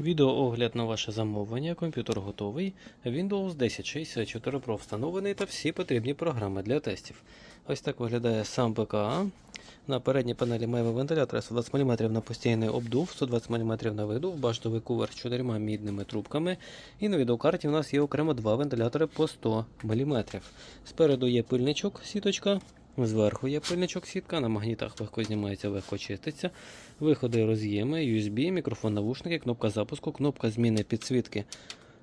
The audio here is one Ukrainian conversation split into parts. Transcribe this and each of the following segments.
Відеоогляд на ваше замовлення. Комп'ютер готовий. Windows 1064 Pro встановлений та всі потрібні програми для тестів. Ось так виглядає сам ПК. На передній панелі маємо вентилятор 120 мм на постійний обдув, 120 мм на видув, баштовий кувер з чотирма мідними трубками. І на відеокарті у нас є окремо два вентилятори по 100 мм. Спереду є пильничок, сіточка. Зверху є пильничок сітка, на магнітах легко знімається, легко чиститься. Виходи роз'єми, USB, мікрофон навушники, кнопка запуску, кнопка зміни підсвітки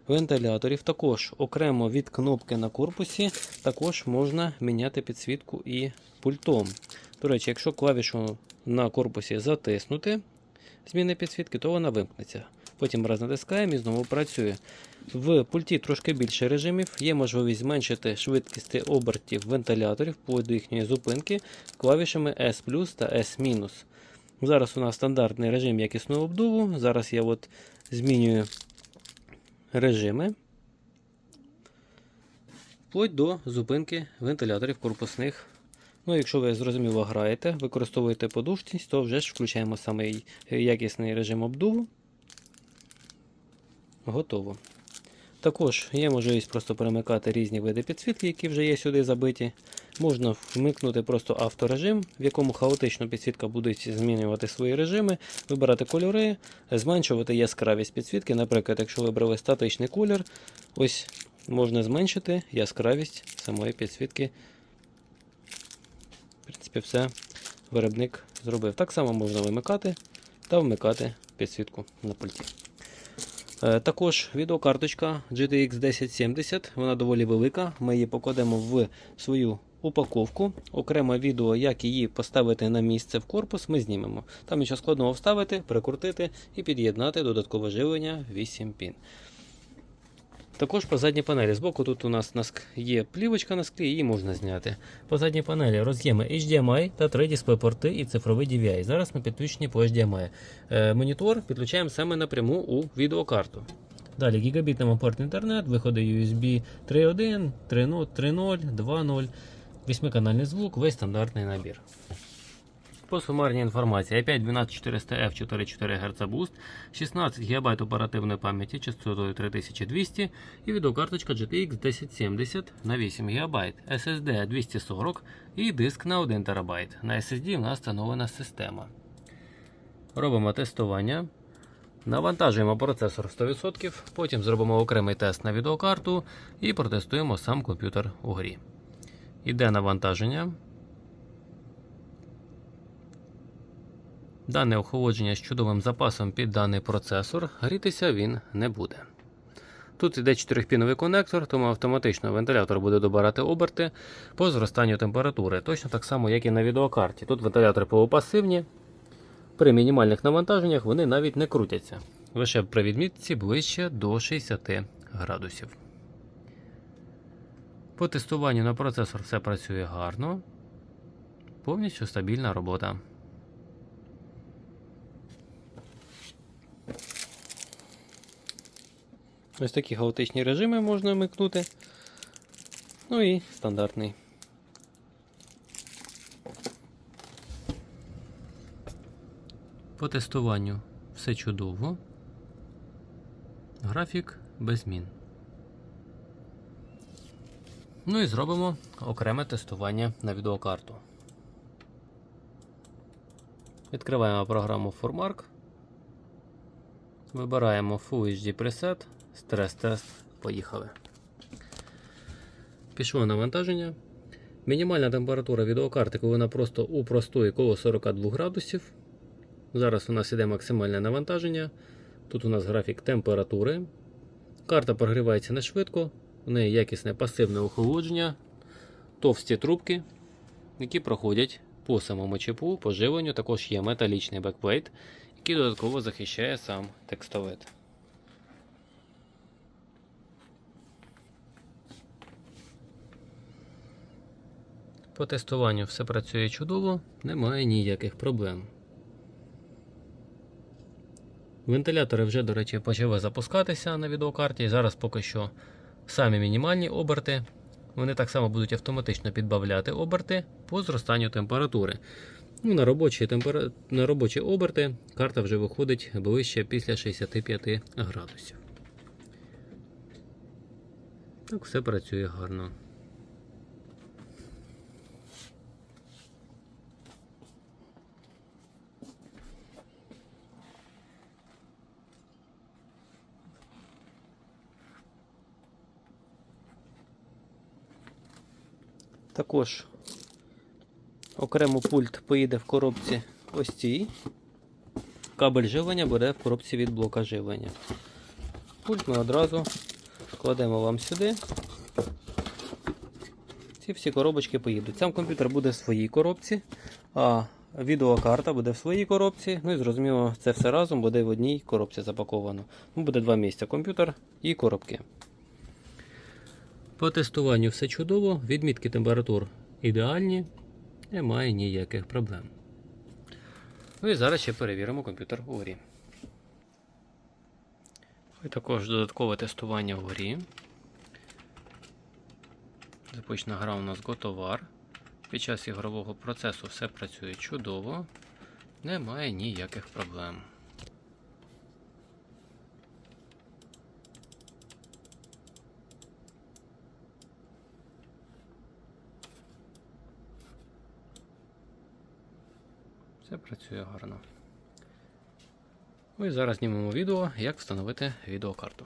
вентиляторів. Також окремо від кнопки на корпусі також можна міняти підсвітку і пультом. До речі, якщо клавішу на корпусі затиснути зміни підсвітки, то вона вимкнеться. Потім раз натискаємо і знову працює. В пульті трошки більше режимів, є можливість зменшити швидкість обертів вентиляторів по до їхньої зупинки клавішами S та S-. Зараз у нас стандартний режим якісного обдуву. Зараз я от змінюю режими вплоть до зупинки вентиляторів корпусних. Ну, якщо ви зрозуміло граєте, використовуєте подушність, то вже ж включаємо саме якісний режим обдуву. Готово. Також є можливість просто перемикати різні види підсвітки, які вже є сюди забиті. Можна вмикнути просто авторежим, в якому хаотично підсвітка буде змінювати свої режими, вибирати кольори, зменшувати яскравість підсвітки. Наприклад, якщо вибрали статичний колір, ось можна зменшити яскравість самої підсвітки. В принципі, все виробник зробив. Так само можна вимикати та вмикати підсвітку на пульті. Е, Також відеокарточка GTX 1070, вона доволі велика. Ми її покладемо в свою упаковку. Окреме відео, як її поставити на місце в корпус, ми знімемо. Там нічого складного вставити, прикрутити і під'єднати додаткове живлення 8 пін. Також по задній панелі. Збоку тут у нас є плівочка на склі, її можна зняти. По задній панелі роз'єми HDMI та 3 дисплей-порти і цифровий DVI. Зараз ми підключені по HDMI. Е, монітор підключаємо саме напряму у відеокарту. Далі гігабітний порт інтернет, виходи USB 3.1, 3.0, 3.0, 2.0, 8-канальний звук, весь стандартний набір. По сумарній інформації i5 12400F 44 Гц Boost, 16 ГБ оперативної пам'яті частотою 3200 і відеокарточка GTX 1070 на 8 ГБ, SSD 240 і диск на 1 ТБ. На SSD у нас встановлена система. Робимо тестування. Навантажуємо процесор 100%, потім зробимо окремий тест на відеокарту і протестуємо сам комп'ютер у грі. Іде навантаження. Дане охолодження з чудовим запасом під даний процесор, грітися він не буде. Тут йде 4-піновий конектор, тому автоматично вентилятор буде добирати оберти по зростанню температури, точно так само, як і на відеокарті. Тут вентилятори полупасивні. При мінімальних навантаженнях вони навіть не крутяться. Лише при відмітці ближче до 60 градусів. По тестуванню на процесор все працює гарно. Повністю стабільна робота. Ось такі хаотичні режими можна вмикнути. Ну і стандартний. По тестуванню все чудово. Графік без змін. Ну і зробимо окреме тестування на відеокарту. Відкриваємо програму Formark. Вибираємо Full HD Preset, стрес-тест. Поїхали. Пішло навантаження. Мінімальна температура відеокарти, коли вона просто у простої коло 42 градусів. Зараз у нас іде максимальне навантаження. Тут у нас графік температури. Карта прогрівається не швидко, у неї якісне пасивне охолодження, товсті трубки, які проходять по самому чіпу, по живленню. Також є металічний бекплейт, який додатково захищає сам текстовет. По тестуванню все працює чудово, немає ніяких проблем. Вентилятори вже, до речі, почали запускатися на відеокарті. Зараз поки що самі мінімальні оберти. Вони так само будуть автоматично підбавляти оберти по зростанню температури. Ну, на, робочі темпера... на робочі оберти карта вже виходить ближче після 65 градусів. Так, все працює гарно. Також окремо пульт поїде в коробці ось цій. Кабель живлення буде в коробці від блока живлення. Пульт ми одразу кладемо вам сюди. Ці всі коробочки поїдуть. Сам комп'ютер буде в своїй коробці, а відеокарта буде в своїй коробці. Ну і зрозуміло, це все разом буде в одній коробці запаковано. Ну, Буде два місця: комп'ютер і коробки. По тестуванню все чудово, відмітки температур ідеальні, немає ніяких проблем. Ну і зараз ще перевіримо комп'ютер у грі. І також додаткове тестування в грі. Запущена гра у нас готовар. Під час ігрового процесу все працює чудово, немає ніяких проблем. Все працює гарно. Ну зараз знімемо відео, як встановити відеокарту.